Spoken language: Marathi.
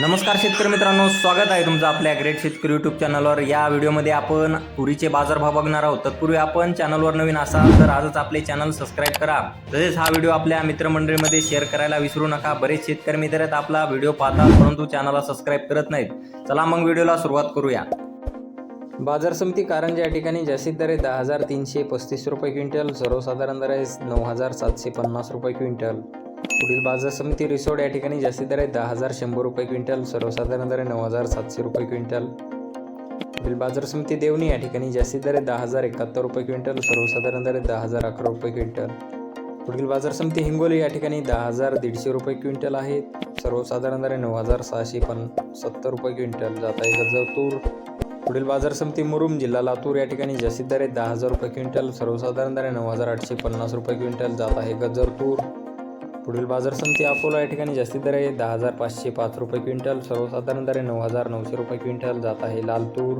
नमस्कार शेतकरी मित्रांनो स्वागत आहे तुमचं आपल्या ग्रेट शेतकरी यूट्यूब चॅनलवर या व्हिडिओमध्ये आपण तुरीचे बाजारभाव बघणार आहोत. तत्पूर्वी आपण चॅनलवर नवीन असाल तर आजच आपले चॅनल सबस्क्राईब करा. तसेच हा व्हिडिओ आपल्या मित्रमंडळीमध्ये शेअर करायला विसरू नका. बरेच शेतकरी मित्र आहेत आपला व्हिडिओ पाहतात परंतु चॅनलला सबस्क्राईब करत नाहीत. चला मग व्हिडिओला सुरुवात करूया. बाजार समिती कारंजा या ठिकाणी जास्तीत दर आहे दहा हजार तीनशे पस्तीस रुपये क्विंटल सर्वसाधारण दर आहे नऊ हजार सातशे पन्नास रुपये क्विंटल. पुढील बाजार समिती रिसोड या ठिकाणी जास्तीत दर आहे दहा हजार शंभर रुपये क्विंटल सर्वसाधारण दर आहे नऊ हजार सातशे रुपये क्विंटल. पुढील बाजार समिती देवणी या ठिकाणी जास्तीत दर आहे दहा हजार एकाहत्तर रुपये क्विंटल सर्वसाधारण दर आहे दहा हजार अकरा रुपये क्विंटल. पुढील बाजार समिती हिंगोली या ठिकाणी दहा हजार दीडशे रुपये क्विंटल आहे. सर्वसाधारण दर आहे नऊ हजार सहाशे पण सत्तर रुपये क्विंटल जात आहे गजतूर. पुढील बाजार समिती मुरुम जिल्हा लातूर या ठिकाणी जास्तीत दर आहे दहा हजार रुपये क्विंटल सर्वसाधारण दर आहे नऊ हजार आठशे पन्नास रुपये क्विंटल जात आहे गजर तूर पुढील बाजार समिती अकोला या ठिकाणी जास्तीत दर आहे. दहा हजार पाचशे पाच रुपये क्विंटल सर्वसाधारण दर आहे नऊ हजार नऊशे रुपये क्विंटल. जात आहे लाल तूर